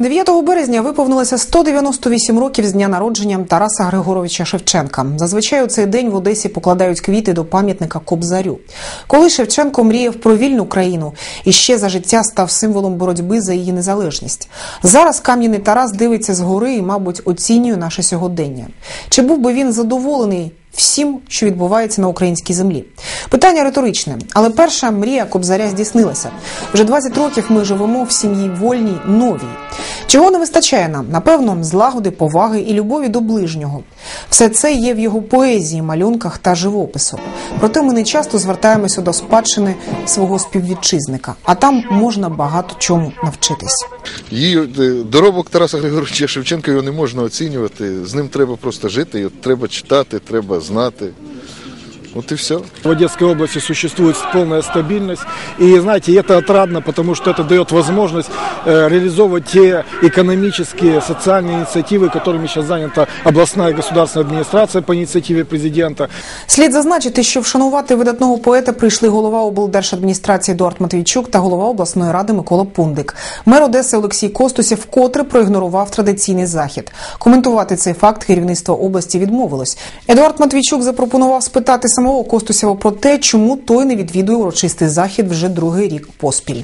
9 березня виповнилося 198 років з дня народження Тараса Григоровича Шевченка. Зазвичай у цей день в Одесі покладають квіти до пам'ятника Кобзарю. Коли Шевченко мріяв про вільну країну і ще за життя став символом боротьби за її незалежність. Зараз кам'яний Тарас дивиться згори і, мабуть, оцінює наше сьогодення. Чи був би він задоволений? Всім, що відбувається на українській землі, питання риторичне, але перша мрія Кобзаря здійснилася. Вже 20 років ми живемо в сім'ї вольній, новій. Чого не вистачає нам? Напевно, злагоди, поваги і любові до ближнього. Все це є в його поезії, малюнках та живопису. Проте ми не часто звертаємося до спадщини свого співвітчизника, а там можна багато чому навчитись. Її е, доробок Тараса Григоровича Шевченка його не можна оцінювати. З ним треба просто жити, його треба читати, треба знати. От і все. В Одесской области существует полная стабильность. И, знаете, это отрадно, потому что это дает возможность э, реализовывать те экономические, социальные инициативы, которыми сейчас занята областная государственная администрация по инициативе президента. Слід зазначити, що вшанувати видатного поета прийшли голова облдержадміністрації Едуард Матвійчук та голова обласної ради Микола Пундик. Мер Одеси Олексій Костусів вкотре проігнорував традиційний захід. Коментувати цей факт керівництво області відмовилось. Едуард Матвійчук запропонував спитати самого Костусєва про те, чому той не відвідує урочистий захід вже другий рік поспіль.